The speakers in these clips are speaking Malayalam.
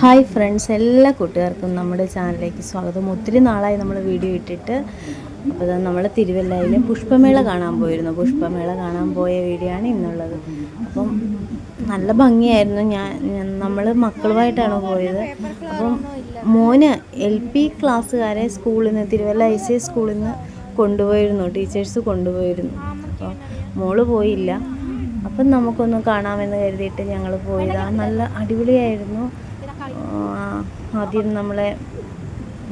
ഹായ് ഫ്രണ്ട്സ് എല്ലാ കൂട്ടുകാർക്കും നമ്മുടെ ചാനലിലേക്ക് സ്വാഗതം. ഒത്തിരി നാളായി നമ്മൾ വീഡിയോ ഇട്ടിട്ട്. അപ്പോൾ നമ്മൾ തിരുവല്ലയിൽ പുഷ്പമേള കാണാൻ പോയിരുന്നു. പുഷ്പമേള കാണാൻ പോയ വീഡിയോ ആണ് ഇന്നുള്ളത്. അപ്പം നല്ല ഭംഗിയായിരുന്നു. ഞാൻ നമ്മൾ മക്കളുമായിട്ടാണ് പോയത്. അപ്പം മോന് എൽ പി ക്ലാസ്സുകാരെ സ്കൂളിൽ നിന്ന് തിരുവല്ല ഐ സി സ്കൂളിൽ നിന്ന് കൊണ്ടുപോയിരുന്നു. ടീച്ചേഴ്സ് കൊണ്ടുപോയിരുന്നു. അപ്പോൾ മോൾ പോയില്ല. അപ്പം നമുക്കൊന്ന് കാണാമെന്ന് കരുതിയിട്ട് ഞങ്ങൾ പോയതാണ് നല്ല അടിപൊളിയായിരുന്നു. ആദ്യം നമ്മളെ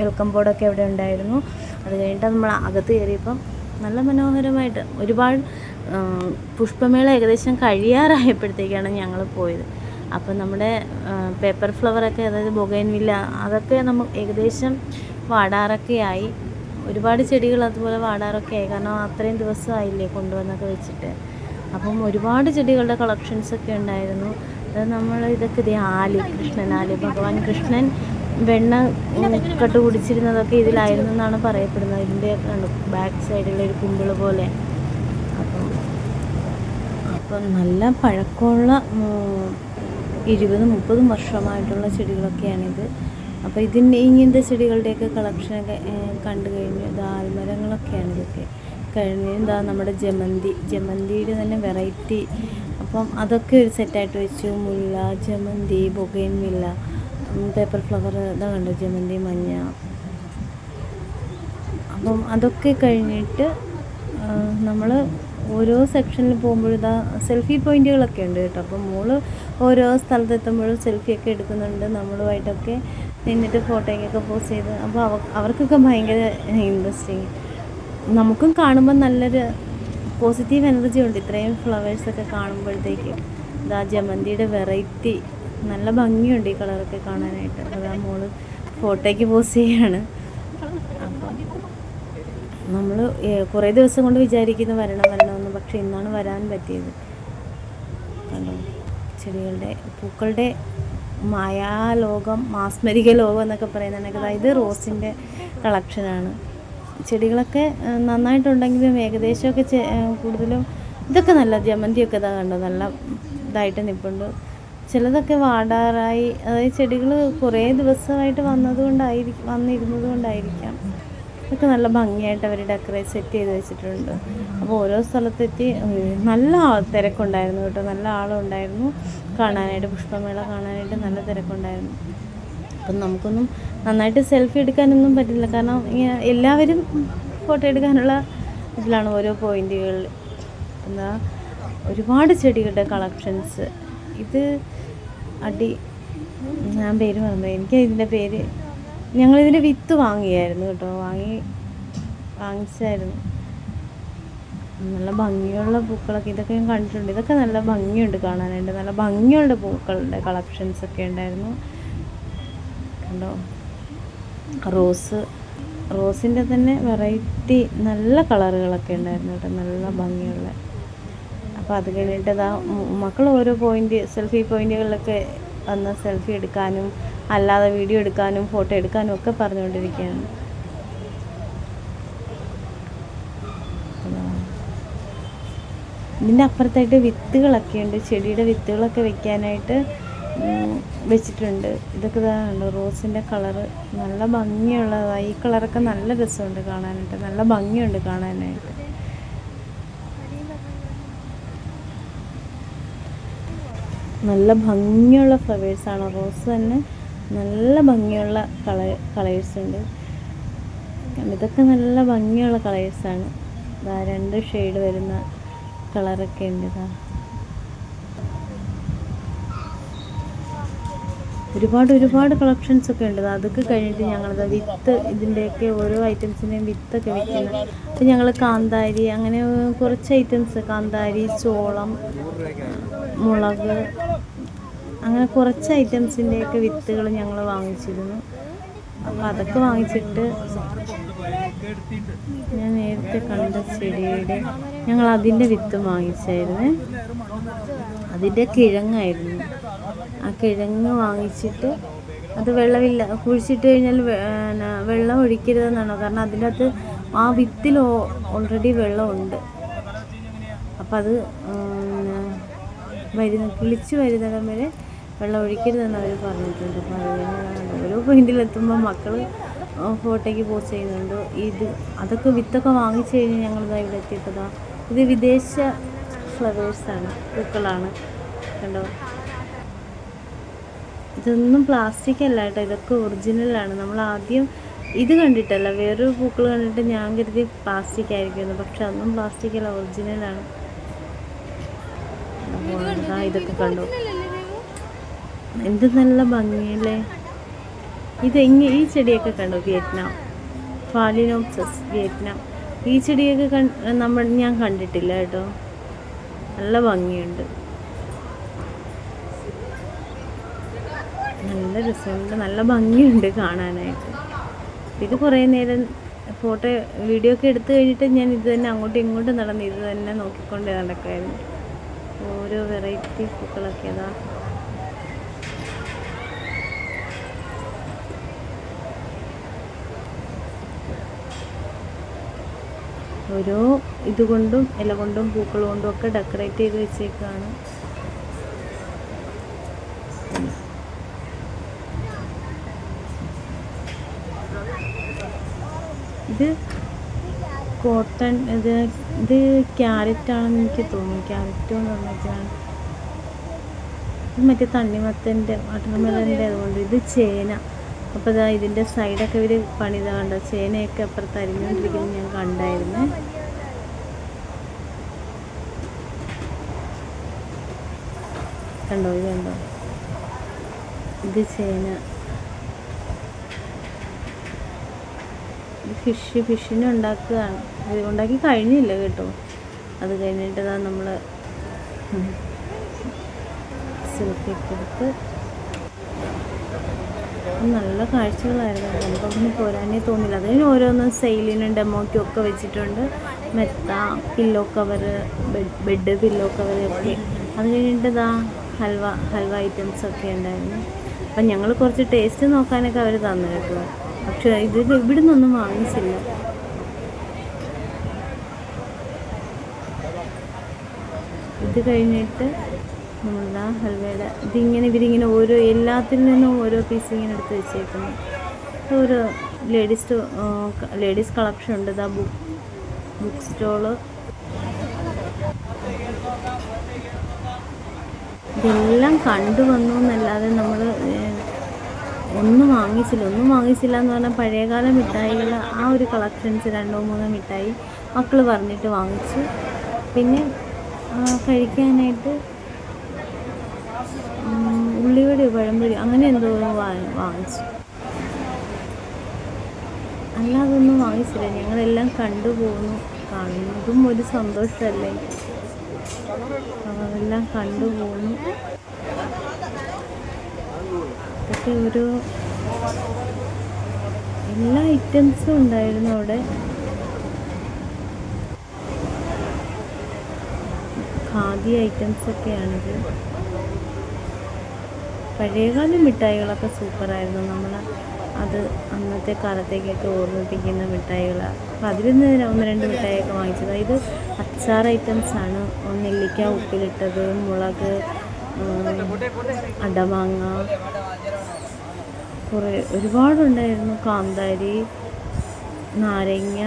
വെൽക്കം ബോർഡൊക്കെ അവിടെ ഉണ്ടായിരുന്നു? അത് കഴിഞ്ഞിട്ട് നമ്മൾ അകത്ത് കയറിയപ്പം നല്ല മനോഹരമായിട്ട് ഒരുപാട് പുഷ്പമേള ഏകദേശം കഴിയാറായപ്പോഴത്തേക്കാണ് ഞങ്ങൾ പോയത്. അപ്പം നമ്മുടെ പേപ്പർ ഫ്ലവറൊക്കെ അതായത് ബൊഗൈൻവില്ല അതൊക്കെ നമ്മൾ ഏകദേശം വാടാറൊക്കെ ആയി. ഒരുപാട് ചെടികൾ അതുപോലെ വാടാറൊക്കെ ആയി. കാരണം അത്രയും ദിവസമായില്ലേ കൊണ്ടുവന്നൊക്കെ വെച്ചിട്ട്. അപ്പം ഒരുപാട് ചെടികളുടെ കളക്ഷൻസൊക്കെ ഉണ്ടായിരുന്നു. നമ്മൾ ഇതൊക്കെ ഇതേ ആലി കൃഷ്ണൻ ആലി ഭഗവാൻ കൃഷ്ണൻ വെണ്ണ കട്ട് കുടിച്ചിരുന്നതൊക്കെ ഇതിലായിരുന്നു എന്നാണ് പറയപ്പെടുന്നത്. ഇതിന്റെ ബാക്ക് സൈഡിലൊരു കുമ്പിൾ പോലെ. അപ്പം അപ്പം നല്ല പഴക്കമുള്ള ഇരുപതും മുപ്പതും വർഷമായിട്ടുള്ള ചെടികളൊക്കെയാണിത്. അപ്പോൾ ഇതിന്റെ ഇങ്ങനത്തെ ചെടികളുടെയൊക്കെ കളക്ഷനൊക്കെ കണ്ടു കഴിഞ്ഞു. ഇത് ആൽമരങ്ങളൊക്കെയാണ് ഇതൊക്കെ. കഴിഞ്ഞ് എന്താ നമ്മുടെ ജമന്തി ജമന്തിയുടെ തന്നെ വെറൈറ്റി അപ്പം അതൊക്കെ ഒരു സെറ്റായിട്ട് വെച്ചു. മുല്ല ജമന്തി ബൊഗൈൻ മില്ല പേപ്പർ ഫ്ലവർ ഇതാ കണ്ടു? ജമന്തി മഞ്ഞ. അപ്പം അതൊക്കെ കഴിഞ്ഞിട്ട് നമ്മൾ ഓരോ സെക്ഷനിൽ പോകുമ്പോഴിതാ സെൽഫി പോയിന്റുകളൊക്കെ ഉണ്ട് കേട്ടോ. അപ്പം മോൾ ഓരോ സ്ഥലത്തെത്തുമ്പോഴും സെൽഫിയൊക്കെ എടുക്കുന്നുണ്ട്. നമ്മളുമായിട്ടൊക്കെ നിന്നിട്ട് ഫോട്ടോയ്ക്കൊക്കെ പോസ്റ്റ് ചെയ്ത്. അപ്പോൾ അവ അവർക്കൊക്കെ ഭയങ്കര ഇൻട്രസ്റ്റിങ് നമുക്കും കാണുമ്പോൾ നല്ലൊരു പോസിറ്റീവ് എനർജി ഉണ്ട്. ഇത്രയും ഫ്ലവേഴ്സൊക്കെ കാണുമ്പോഴത്തേക്ക് ഇതാ ജമന്തിയുടെ വെറൈറ്റി നല്ല ഭംഗിയുണ്ട് ഈ കളറൊക്കെ കാണാനായിട്ട്. അതാ മോൾ ഫോട്ടോയ്ക്ക് പോസ് ചെയ്യാണ്. നമ്മൾ കുറേ ദിവസം കൊണ്ട് വിചാരിക്കുന്നു വരണം വരണമെന്ന് പക്ഷെ ഇന്നാണ് വരാൻ പറ്റിയത്. കണ്ടോ? ചെടികളുടെ പൂക്കളുടെ മായാലോകം മാസ്മരിക ലോകം എന്നൊക്കെ പറയുന്നുണ്ടെങ്കിൽ അതായത് റോസിന്റെ കളക്ഷനാണ്. ചെടികളൊക്കെ നന്നായിട്ടുണ്ടെങ്കിലും ഏകദേശമൊക്കെ കൂടുതലും ഇതൊക്കെ നല്ല ജമന്തിയൊക്കെ ഇതാ കണ്ടോ നല്ല ഇതായിട്ട് നിൽപ്പുണ്ട് ചിലതൊക്കെ വാടാറായി അതായത് ചെടികൾ കുറേ ദിവസമായിട്ട് വന്നതുകൊണ്ടായിരിക്കും വന്നിരുന്നത് കൊണ്ടായിരിക്കാം ഇതൊക്കെ നല്ല ഭംഗിയായിട്ട് അവർ ഡെക്കറേറ്റ് സെറ്റ് ചെയ്ത് വെച്ചിട്ടുണ്ട്. അപ്പോൾ ഓരോ സ്ഥലത്തെത്തി നല്ല തിരക്കുണ്ടായിരുന്നു കേട്ടോ. നല്ല ആളുണ്ടായിരുന്നു. കാണാനായിട്ട് പുഷ്പമേള കാണാനായിട്ട് നല്ല തിരക്കുണ്ടായിരുന്നു. അപ്പം നമുക്കൊന്നും നന്നായിട്ട് സെൽഫി എടുക്കാനൊന്നും പറ്റില്ല. കാരണം എല്ലാവരും ഫോട്ടോ എടുക്കാനുള്ള ഇതിലാണ് ഓരോ പോയിന്റുകളിൽ എന്താ ഒരുപാട് ചെടികളുടെ കളക്ഷൻസ് ഇത് അടി ഞാൻ പേര് പറഞ്ഞു എനിക്ക് ഇതിന്റെ പേര് ഞങ്ങളിതിന്റെ വിത്ത് വാങ്ങിയായിരുന്നു കേട്ടോ. വാങ്ങി വാങ്ങിച്ചായിരുന്നു. നല്ല ഭംഗിയുള്ള പൂക്കളൊക്കെ ഇതൊക്കെ ഞാൻ കണ്ടിട്ടുണ്ട്. ഇതൊക്കെ നല്ല ഭംഗിയുണ്ട് കാണാനായിട്ട്. നല്ല ഭംഗിയുള്ള പൂക്കളുടെ കളക്ഷൻസ് ഒക്കെ ഉണ്ടായിരുന്നു. കണ്ടോ റോസ്. റോസിന്റെ തന്നെ വെറൈറ്റി നല്ല കളറുകളൊക്കെ ഉണ്ടായിരുന്നു കേട്ടോ. നല്ല ഭംഗിയുള്ള. അപ്പോൾ അത് കഴിഞ്ഞിട്ട് ഇതാ മക്കൾ ഓരോ പോയിന്റ് സെൽഫി പോയിന്റുകളിലൊക്കെ വന്ന് സെൽഫി എടുക്കാനും അല്ലാതെ വീഡിയോ എടുക്കാനും ഫോട്ടോ എടുക്കാനും ഒക്കെ പറഞ്ഞുകൊണ്ടിരിക്കുകയാണ്. ഇതിന്റെ അപ്പുറത്തായിട്ട് വിത്തുകളൊക്കെ ഉണ്ട്. ചെടിയുടെ വിത്തുകളൊക്കെ വെക്കാനായിട്ട് വെച്ചിട്ടുണ്ട്. ഇതൊക്കെ ഇതാണല്ലോ റോസിന്റെ കളറ്. നല്ല ഭംഗിയുള്ളതായി. ഈ കളറൊക്കെ നല്ല രസമുണ്ട് കാണാനായിട്ട്. നല്ല ഭംഗിയുണ്ട് കാണാനായിട്ട്. നല്ല ഭംഗിയുള്ള ഫ്ലവേഴ്സാണ്. റോസ് തന്നെ നല്ല ഭംഗിയുള്ള കള കളേഴ്സ് ഉണ്ട് ഇതൊക്കെ നല്ല ഭംഗിയുള്ള കളേഴ്സാണ്. രണ്ട് ഷെയ്ഡ് വരുന്ന കളറൊക്കെ ഉണ്ട്. ഇതാ. ഒരുപാട് ഒരുപാട് കളക്ഷൻസ് ഒക്കെ ഉണ്ട്. അതൊക്കെ കഴിഞ്ഞിട്ട് ഞങ്ങളത് വിത്ത് ഇതിന്റെയൊക്കെ ഓരോ ഐറ്റംസിന്റെയും വിത്തൊക്കെ വിൽക്കുന്നത് അപ്പം ഞങ്ങൾ കാന്താരി അങ്ങനെ കുറച്ച് ഐറ്റംസ് കാന്താരി ചോളം മുളക് അങ്ങനെ കുറച്ച് ഐറ്റംസിന്റെയൊക്കെ വിത്തുകൾ ഞങ്ങൾ വാങ്ങിച്ചിരുന്നു. അപ്പോൾ അതൊക്കെ വാങ്ങിച്ചിട്ട് ഞാൻ നേരത്തെ കണ്ട ചെടിയുടെ ഞങ്ങൾ അതിന്റെ വിത്ത് വാങ്ങിച്ചായിരുന്നു. അതിന്റെ കിഴങ്ങായിരുന്നു. ആ കിഴങ്ങ് വാങ്ങിച്ചിട്ട് അത് വെള്ളമില്ല കുഴിച്ചിട്ട് കഴിഞ്ഞാൽ വെള്ളം ഒഴിക്കരുതെന്നാണോ? കാരണം അതിന്റെ അകത്ത് ആ വിത്തിൽ ഓൾറെഡി വെള്ളമുണ്ട്. അപ്പം അത് വരുന്ന കിളിച്ച് വരുന്നിടം വരെ വെള്ളം ഒഴിക്കരുതെന്ന് അവർ പറഞ്ഞിട്ടുണ്ട്. അപ്പോൾ അതുകൊണ്ട് ഓരോ പോയിന്റിലെത്തുമ്പോൾ മക്കൾ ഫോട്ടോയ്ക്ക് പോസ്റ്റ് ചെയ്യുന്നുണ്ട്. ഇത് അതൊക്കെ വിത്തൊക്കെ വാങ്ങിച്ചു കഴിഞ്ഞ് ഞങ്ങളിതാ ഇവിടെ എത്തിയിട്ടതാണ് ഇത് വിദേശ ഫ്ലവേഴ്സാണ് പൂക്കളാണ്. കണ്ടോ? ഇതൊന്നും പ്ലാസ്റ്റിക് അല്ല കേട്ടോ ഇതൊക്കെ ഒറിജിനലാണ് നമ്മൾ ആദ്യം ഇത് കണ്ടിട്ടല്ല വേറൊരു പൂക്കൾ കണ്ടിട്ട് ഞാൻ കരുതി പ്ലാസ്റ്റിക് ആയിരിക്കുമെന്ന്. പക്ഷെ അതൊന്നും പ്ലാസ്റ്റിക് അല്ല ഒറിജിനലാണ് ഇതൊക്കെ കണ്ടു. എന്ത് നല്ല ഭംഗിയല്ലേ? ഇത് ഇങ്ങ ഈ ചെടിയൊക്കെ കണ്ടു വിയറ്റ്നാം? ഫാലിനോപ്സസ് വിയറ്റ്നാം. ഈ ചെടിയൊക്കെ കൺ നമ്മൾ ഞാൻ കണ്ടിട്ടില്ല കേട്ടോ. നല്ല ഭംഗിയുണ്ട്. നല്ല രസമുണ്ട് നല്ല ഭംഗിയുണ്ട് കാണാനായിട്ട്. ഇത് കുറേ നേരം ഫോട്ടോ വീഡിയോ ഒക്കെ എടുത്തു കഴിഞ്ഞിട്ട് ഞാൻ ഇത് തന്നെ അങ്ങോട്ടും ഇങ്ങോട്ടും നടന്ന് ഇത് തന്നെ നോക്കിക്കൊണ്ട് നടക്കായിരുന്നു. ഓരോ വെറൈറ്റി പൂക്കളൊക്കെ അതാ. ഓരോ ഇതുകൊണ്ടും ഇല കൊണ്ടും പൂക്കൾ കൊണ്ടും ഒക്കെ ഡെക്കറേറ്റ് ചെയ്ത് വെച്ചേക്കാണ്. ഇത് കോട്ടൺ ഇത് ഇത് ക്യാരറ്റ് ആണെന്ന് എനിക്ക് തോന്നുന്നു. ക്യാരറ്റ് വന്നേക്കാണ് ഇത് മറ്റേ തണ്ണിമത്തന്റെ വാട്ടർമെലന്റെ അതുകൊണ്ട് ഇത് ചേന. അപ്പോൾ ഇതാ ഇതിന്റെ സൈഡൊക്കെ ഇവർ പണിതാണ്ട ചേനയൊക്കെ അപ്പുറത്ത് അരിഞ്ഞുകൊണ്ടിരിക്കുന്നത് ഞാൻ കണ്ടായിരുന്നു. കണ്ടോ? ഇത് കണ്ടോ? ഇത് ചേന. ഫിഷ് ഫിഷിനെ ഉണ്ടാക്കുകയാണ് ഇത് ഉണ്ടാക്കി കഴിഞ്ഞില്ല കേട്ടോ. അത് കഴിഞ്ഞിട്ട് നമ്മൾ സെൽഫിയൊക്കെ എടുത്ത് നല്ല കാഴ്ചകളായിരുന്നു. നമുക്കൊന്നും പോരാനേ തോന്നില്ല. അതിന് ഓരോന്നും സെയിലിനും ഡെമോയ്ക്കും ഒക്കെ വെച്ചിട്ടുണ്ട്. മെത്ത pillow cover bed bed pillow cover ഒക്കെ. അത് കഴിഞ്ഞിട്ട് ഇതാ ഹൽവ ഹൽവ ഐറ്റംസ് ഒക്കെ ഉണ്ടായിരുന്നു. അപ്പം ഞങ്ങൾ കുറച്ച് ടേസ്റ്റ് നോക്കാനൊക്കെ അവർ തന്നു കേട്ടോ പക്ഷേ ഇത് ഇവിടെ നിന്നൊന്നും വാങ്ങിച്ചില്ല. ഇത് കഴിഞ്ഞിട്ട് നമ്മളിതാ ഹൽവയുടെ ഇതിങ്ങനെ ഇവരിങ്ങനെ ഓരോ എല്ലാത്തിൽ നിന്നും ഓരോ പീസ് ഇങ്ങനെ എടുത്ത് വെച്ചേക്കുന്നു. ഓരോ ലേഡീസ് ലേഡീസ് കളക്ഷൻ ഉണ്ട്. ഇതാ ബുക്ക് ബുക്ക് സ്റ്റോൾ ഇതെല്ലാം കണ്ടു വന്നു എന്നല്ലാതെ നമ്മൾ ഒന്നും വാങ്ങിച്ചില്ല ഒന്നും വാങ്ങിച്ചില്ല എന്ന് പറഞ്ഞാൽ പഴയകാല മിഠായികൾ ആ ഒരു കളക്ഷൻസ് രണ്ടോ മൂന്നോ മിഠായി മക്കൾ പറഞ്ഞിട്ട് വാങ്ങിച്ചു. പിന്നെ കഴിക്കാനായിട്ട് ഉള്ളിവടി പഴംപൊടി അങ്ങനെ എന്തോ വാങ്ങിച്ചു. അല്ലാതൊന്നും വാങ്ങിച്ചില്ല. ഞങ്ങളെല്ലാം കണ്ടുപോകുന്നു കാണുന്നതും ഒരു സന്തോഷമല്ലേ എല്ലാം കണ്ടുപോകുന്നു ഇതൊക്കെ ഒരു എല്ലാ ഐറ്റംസും ഉണ്ടായിരുന്നു അവിടെ. ഖാദി ഐറ്റംസ് ഒക്കെയാണിത് പഴയകാല മിഠായികളൊക്കെ സൂപ്പറായിരുന്നു നമ്മൾ അത് അന്നത്തെ കാലത്തേക്കൊക്കെ ഓർമ്മിപ്പിക്കുന്ന മിഠായികളാണ് അപ്പോൾ അതിൽ നിന്ന് ഒന്ന് രണ്ട് മിഠായിയൊക്കെ വാങ്ങിച്ചത്. ഇത് അച്ചാർ ഐറ്റംസ് ആണ്. ഒന്ന് നെല്ലിക്ക ഉപ്പിലിട്ടത് മുളക് അടമാങ്ങ കുറേ ഒരുപാടുണ്ടായിരുന്നു. കാന്താരി നാരങ്ങ.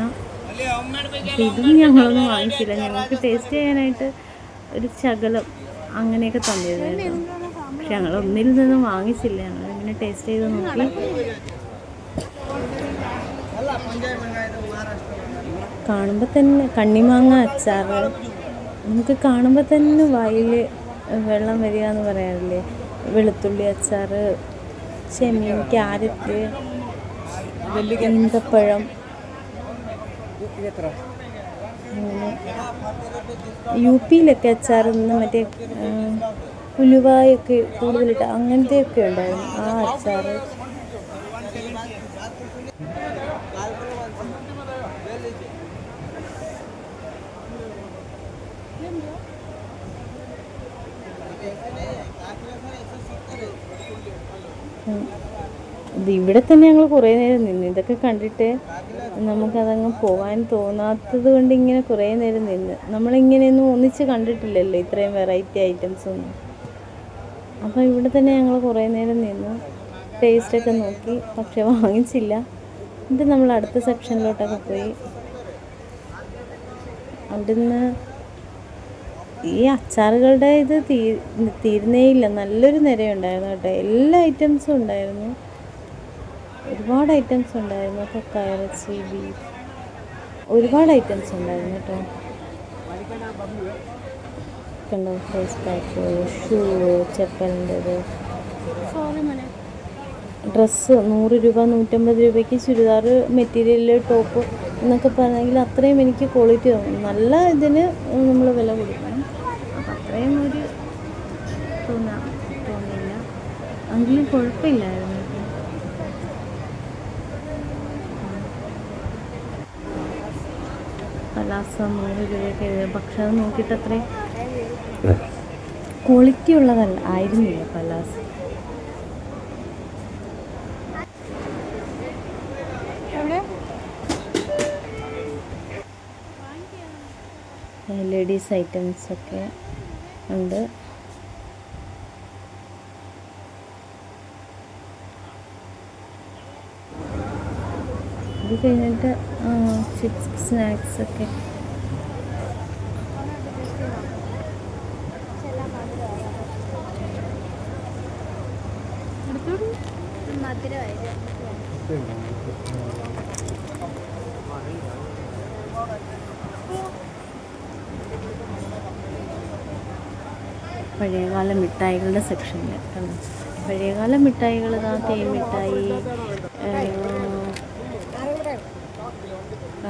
ഇതും ഞങ്ങളൊന്നും വാങ്ങിച്ചില്ല. ഞങ്ങൾക്ക് ടേസ്റ്റ് ചെയ്യാനായിട്ട് ഒരു ശകലം അങ്ങനെയൊക്കെ തന്നിരുന്നു. പക്ഷെ ഞങ്ങൾ ഒന്നിൽ നിന്നും വാങ്ങിച്ചില്ല. ഞങ്ങൾ ഇങ്ങനെ ടേസ്റ്റ് ചെയ്ത് നോക്കി. കാണുമ്പോൾ തന്നെ കണ്ണിമാങ്ങ അച്ചാർ. നമുക്ക് കാണുമ്പോൾ തന്നെ വായിൽ വെള്ളം വരിക എന്ന് പറയാറില്ലേ? വെളുത്തുള്ളി അച്ചാർ ചെമ്മീൻ ക്യാരറ്റ് ഈന്തപ്പഴം യു പിയിലൊക്കെ അച്ചാർ നിന്ന് മറ്റേ ഉലുവായൊക്കെ കൂടുതലിട്ട് അങ്ങനത്തെയൊക്കെ ഉണ്ടായിരുന്നു. ആ അച്ചാർ ഇവിടെ തന്നെ ഞങ്ങൾ കുറേ നേരം നിന്നു. ഇതൊക്കെ കണ്ടിട്ട് നമുക്കതങ്ങ് പോകാൻ തോന്നാത്തത് കൊണ്ട് ഇങ്ങനെ കുറേ നേരം നിന്ന്. നമ്മളിങ്ങനെയൊന്നും ഒന്നിച്ച് കണ്ടിട്ടില്ലല്ലോ ഇത്രയും വെറൈറ്റി ഐറ്റംസ് ഒന്നും. അപ്പോൾ ഇവിടെ തന്നെ ഞങ്ങൾ കുറേ നേരം നിന്നു. ടേസ്റ്റൊക്കെ നോക്കി. പക്ഷെ വാങ്ങിച്ചില്ല. എന്നിട്ട് നമ്മൾ അടുത്ത സെക്ഷനിലോട്ടൊക്കെ പോയി. അവിടുന്ന് ഈ അച്ചാറുകളുടെ ഇത് തീ തീരുന്നേ ഇല്ല നല്ലൊരു നിരയുണ്ടായിരുന്നു കേട്ടോ. എല്ലാ ഐറ്റംസും ഉണ്ടായിരുന്നു. ഒരുപാട് ഐറ്റംസ് ഉണ്ടായിരുന്നു. കൊക്ക ഇറച്ചി ബീഫ്. ഒരുപാട് ഐറ്റംസ് ഉണ്ടായിരുന്നു കേട്ടോ. കണ്ടോ? ഫേസ് പാക്ക് ഷൂ ചെപ്പലിന്റെത് ഡ്രസ്സ് നൂറ് രൂപ നൂറ്റമ്പത് രൂപയ്ക്ക് ചുരിദാർ മെറ്റീരിയൽ ടോപ്പ് എന്നൊക്കെ പറഞ്ഞെങ്കിൽ അത്രയും എനിക്ക് ക്വാളിറ്റി തോന്നും നല്ല ഇതിന് നമ്മൾ വില കൊടുക്കണം അപ്പം അത്രയും ഒരു തോന്നാ തോന്നിയില്ല എങ്കിലും കുഴപ്പമില്ലായിരുന്നു. ഭക്ഷണം പലാസ നൂറ് രൂപയൊക്കെ എഴുതി പക്ഷെ അത് നോക്കിയിട്ട് അത്രയും ക്വാളിറ്റി ഉള്ളതല്ല ആയിരുന്നില്ല പലാസ് ലേഡീസ് ഐറ്റംസ് ഒക്കെ ഉണ്ട്. ഇത് കഴിഞ്ഞിട്ട് ചിപ്സ് സ്നാക്സ് ഒക്കെ. പഴയകാല മിഠായികളുടെ സെക്ഷനിൽ പഴയകാല മിഠായികൾ ഇതാ തേൻ മിഠായി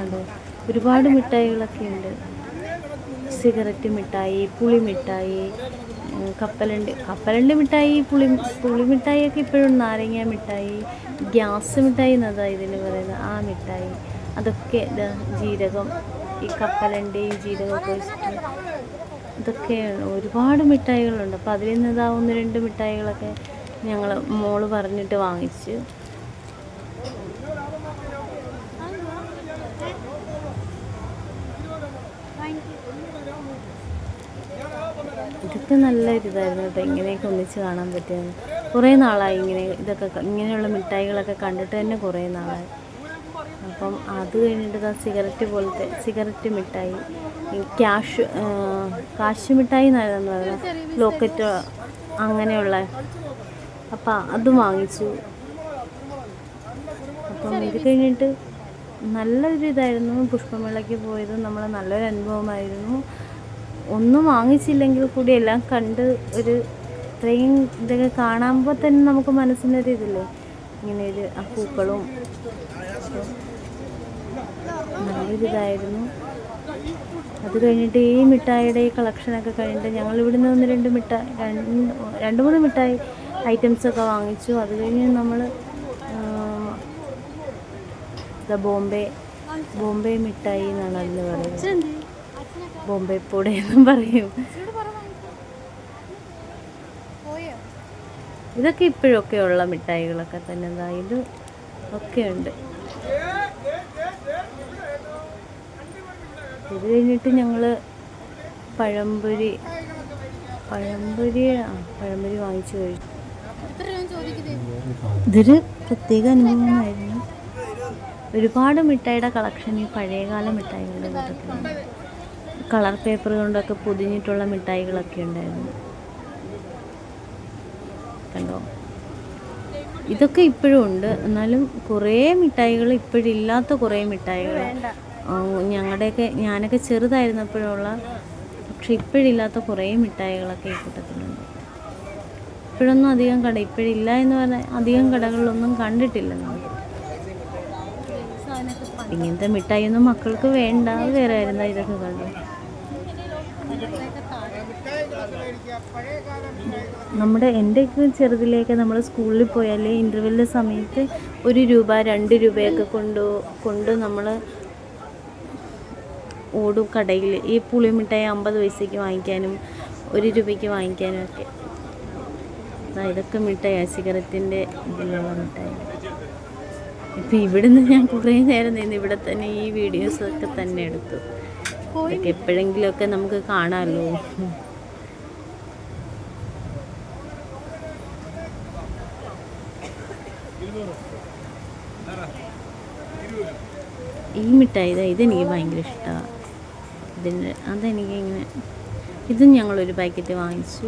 കണ്ടോ ഒരുപാട് മിഠായികളൊക്കെ ഉണ്ട്. സിഗരറ്റ് മിഠായി പുളി മിഠായി കപ്പലണ്ടി കപ്പലണ്ടി മിഠായി പുളി പുളി മിഠായിയൊക്കെ ഇപ്പോഴും നാരങ്ങ മിഠായി ഗ്യാസ് മിഠായി എന്നതാണ് ഇതിന് പറയുന്നത്. ആ മിഠായി. അതൊക്കെ ജീരകം ഈ കപ്പലണ്ടി ജീരകമൊക്കെ വെച്ചിട്ട് ഇതൊക്കെ ഒരുപാട് മിഠായികളുണ്ട്. അപ്പോൾ അതിൽ നിന്ന് ഇതാ ഒന്ന് രണ്ട് മിഠായികളൊക്കെ ഞങ്ങൾ മോൾ പറഞ്ഞിട്ട് വാങ്ങിച്ചു. ഇതൊക്കെ നല്ല ഇതായിരുന്നു കേട്ടോ ഇങ്ങനെയൊക്കെ ഒന്നിച്ച് കാണാൻ പറ്റിയത്. കുറേ നാളായി ഇങ്ങനെ ഇതൊക്കെ ഇങ്ങനെയുള്ള മിഠായികളൊക്കെ കണ്ടിട്ട് തന്നെ കുറേ നാളായി. അപ്പം അത് കഴിഞ്ഞിട്ട് ഇതാ സിഗരറ്റ് പോലത്തെ സിഗരറ്റ് മിഠായി ക്യാഷ് ആ, കാശ് മിഠായി എന്നായിരുന്നു പറയുന്നത് ലോക്കറ്റ് അങ്ങനെയുള്ള. അപ്പം അതും വാങ്ങിച്ചു. അപ്പം ഇത് കഴിഞ്ഞിട്ട് നല്ലൊരു ഇതായിരുന്നു പുഷ്പമേളയ്ക്ക് പോയത്. നമ്മൾ നല്ലൊരു അനുഭവമായിരുന്നു. ഒന്നും വാങ്ങിച്ചില്ലെങ്കിൽ കൂടി എല്ലാം കണ്ട് ഒരു ഇത്രയും ഇതൊക്കെ കാണുമ്പോൾ തന്നെ നമുക്ക് മനസ്സിനൊരു ഇതില്ലേ? ഇങ്ങനെ ഒരു ആ പൂക്കളും. നല്ലൊരു ഇതായിരുന്നു അത് കഴിഞ്ഞിട്ട് ഈ മിഠായിയുടെ ഈ കളക്ഷനൊക്കെ കഴിഞ്ഞിട്ട് ഞങ്ങൾ ഇവിടുന്ന് ഒന്ന് രണ്ട് മിഠായി രണ്ട് രണ്ട് മൂന്ന് മിഠായി ഐറ്റംസൊക്കെ വാങ്ങിച്ചു. അത് കഴിഞ്ഞ് നമ്മൾ ബോംബെ ബോംബെ മിഠായി എന്നാണ് അതിന് പറയുന്നത് ബോംബെ പൂടെ എന്നും പറയും. ഇതൊക്കെ ഇപ്പോഴൊക്കെ ഉള്ള മിഠായികളൊക്കെ തന്നെ. ഇത് ഒക്കെ ഉണ്ട്. ഇത് കഴിഞ്ഞിട്ട് ഞങ്ങൾ പഴംപൊരി പഴംപൊരി ആ പഴംപൊരി വാങ്ങിച്ചു കഴിച്ചു. ഇതൊരു പ്രത്യേക അനുഭവമായിരുന്നു. ഒരുപാട് മിഠായിയുടെ കളക്ഷൻ ഈ പഴയകാല മിഠായികളുടെ കൂട്ടത്തിലുണ്ട് കളർ പേപ്പർ കൊണ്ടൊക്കെ പൊതിഞ്ഞിട്ടുള്ള മിഠായികളൊക്കെ ഉണ്ടായിരുന്നു. കണ്ടോ? ഇതൊക്കെ ഇപ്പോഴും ഉണ്ട്. എന്നാലും കുറേ മിഠായികൾ ഇപ്പോഴില്ലാത്ത കുറേ മിഠായികൾ. ഞങ്ങളുടെയൊക്കെ ഞാനൊക്കെ ചെറുതായിരുന്നപ്പോഴുള്ള പക്ഷെ ഇപ്പോഴില്ലാത്ത കുറേ മിഠായികളൊക്കെ ഈ കൂട്ടത്തിലുണ്ട്. ഇപ്പോഴൊന്നും അധികം കട ഇപ്പോഴില്ല എന്ന് പറഞ്ഞാൽ അധികം കടകളിലൊന്നും കണ്ടിട്ടില്ല നമ്മൾ. ഇങ്ങനത്തെ മിഠായിയൊന്നും മക്കൾക്ക് വേണ്ട വേറെ ആയിരുന്നു ഇതൊക്കെ കണ്ടു നമ്മുടെ എന്റെയൊക്കെ ചെറുതിലേക്ക് നമ്മൾ സ്കൂളിൽ പോയാൽ ഇന്റർവെല്ലിന്റെ സമയത്ത് ഒരു രൂപ രണ്ട് രൂപയൊക്കെ കൊണ്ട് കൊണ്ട് നമ്മൾ ഓടും കടയിൽ. ഈ പുളിമിഠായി അമ്പത് പൈസയ്ക്ക് വാങ്ങിക്കാനും ഒരു രൂപയ്ക്ക് വാങ്ങിക്കാനും ഒക്കെ. ഇതൊക്കെ മിഠായി സിഗരറ്റിന്റെ ഇതിലുള്ള മിഠായി. ഇപ്പം ഇവിടുന്ന് ഞാൻ കുറേ നേരം നിന്ന് ഇവിടെ തന്നെ ഈ വീഡിയോസൊക്കെ തന്നെ എടുത്തു. എപ്പോഴെങ്കിലുമൊക്കെ നമുക്ക് കാണാമല്ലോ. ഈ മിഠായി ഇതാ ഇതെനിക്ക് ഭയങ്കര ഇഷ്ടമാണ് ഇതിന്റെ അതെനിക്ക് ഇങ്ങനെ ഇതും ഞങ്ങളൊരു പാക്കറ്റ് വാങ്ങിച്ചു.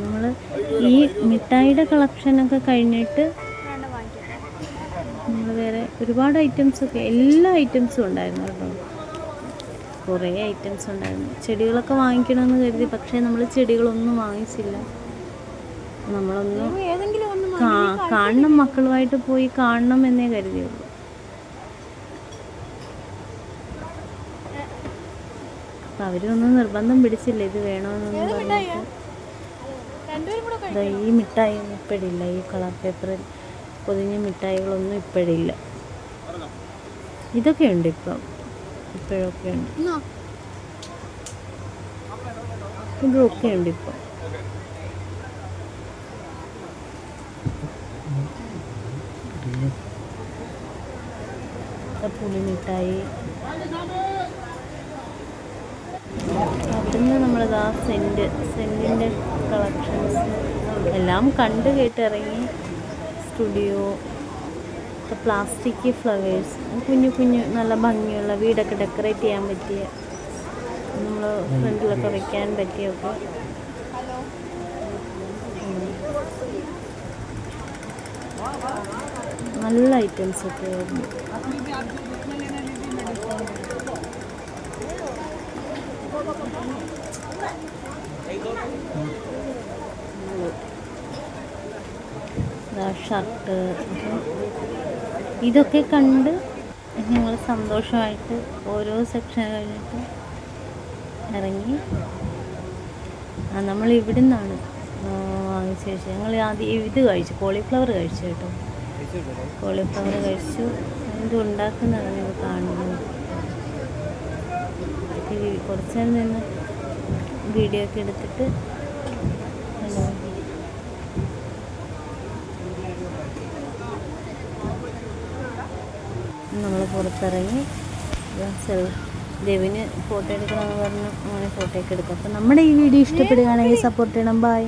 നമ്മൾ ഈ മിഠായിയുടെ കളക്ഷനൊക്കെ കഴിഞ്ഞിട്ട് നമ്മൾ വേറെ ഒരുപാട് ഐറ്റംസ് ഒക്കെ എല്ലാ ഐറ്റംസും ഉണ്ടായിരുന്നു കേട്ടോ. കുറേ ഐറ്റംസ് ഉണ്ടായിരുന്നു. ചെടികളൊക്കെ വാങ്ങിക്കണമെന്ന് കരുതി പക്ഷേ നമ്മൾ ചെടികളൊന്നും വാങ്ങിച്ചില്ല. നമ്മളൊന്നും കാണണം മക്കളുമായിട്ട് പോയി കാണണം എന്നേ കരുതിയുള്ളൂ. അപ്പം അവരൊന്നും നിർബന്ധം പിടിച്ചില്ല ഇത് വേണമെന്നൊന്നും പറഞ്ഞിട്ട്. ഈ മിഠായി ഇപ്പോഴില്ല ഈ കളർ പേപ്പറിൽ പൊതിഞ്ഞ മിഠായികളൊന്നും ഇപ്പോഴില്ല. ഇതൊക്കെ ഉണ്ട് ഇപ്പം. ഇപ്പോഴൊക്കെ ഉണ്ട് ഇതൊക്കെ ഉണ്ട് ഇപ്പം പുളി മിഠായി. അവിടുന്ന് നമ്മളിതാ സെന്റ് സെന്റിന്റെ കളക്ഷൻസ് എല്ലാം കണ്ട് കേട്ട് ഇറങ്ങി സ്റ്റുഡിയോ പ്ലാസ്റ്റിക് ഫ്ലവേഴ്സ് കുഞ്ഞു കുഞ്ഞു നല്ല ഭംഗിയുള്ള വീടൊക്കെ ഡെക്കറേറ്റ് ചെയ്യാൻ പറ്റിയ നമ്മൾ ഫ്രണ്ടിലൊക്കെ വെക്കാൻ പറ്റിയൊക്കെ ഹലോ നല്ല ഐറ്റംസ് ഒക്കെ ആയിരുന്നു. ഷർട്ട് ഇതൊക്കെ കണ്ട് ഞങ്ങൾ സന്തോഷമായിട്ട് ഓരോ സെക്ഷൻ കഴിഞ്ഞിട്ട് ഇറങ്ങി. നമ്മൾ ഇവിടെ നിന്നാണ് വാങ്ങിച്ച ശേഷം. ഞങ്ങൾ ആദ്യം ഇത് കഴിച്ചു കോളിഫ്ലവർ കഴിച്ചു കേട്ടോ. കോളിഫ്ലവർ കഴിച്ചു. ഇത് ഉണ്ടാക്കുന്നതാണ് ഇത് കാണുന്നത്. കുറച്ച് നേരം നിന്ന് വീഡിയോ ഒക്കെ എടുത്തിട്ട് ഹലോ നമ്മൾ പുറത്തിറങ്ങി സെൽ ദേവിന് ഫോട്ടോ എടുക്കണമെന്ന് പറഞ്ഞു അങ്ങനെ ഫോട്ടോ ഒക്കെ എടുക്കും അപ്പം നമ്മുടെ ഈ വീഡിയോ ഇഷ്ടപ്പെടുകയാണെങ്കിൽ സപ്പോർട്ട് ചെയ്യണം. ബൈ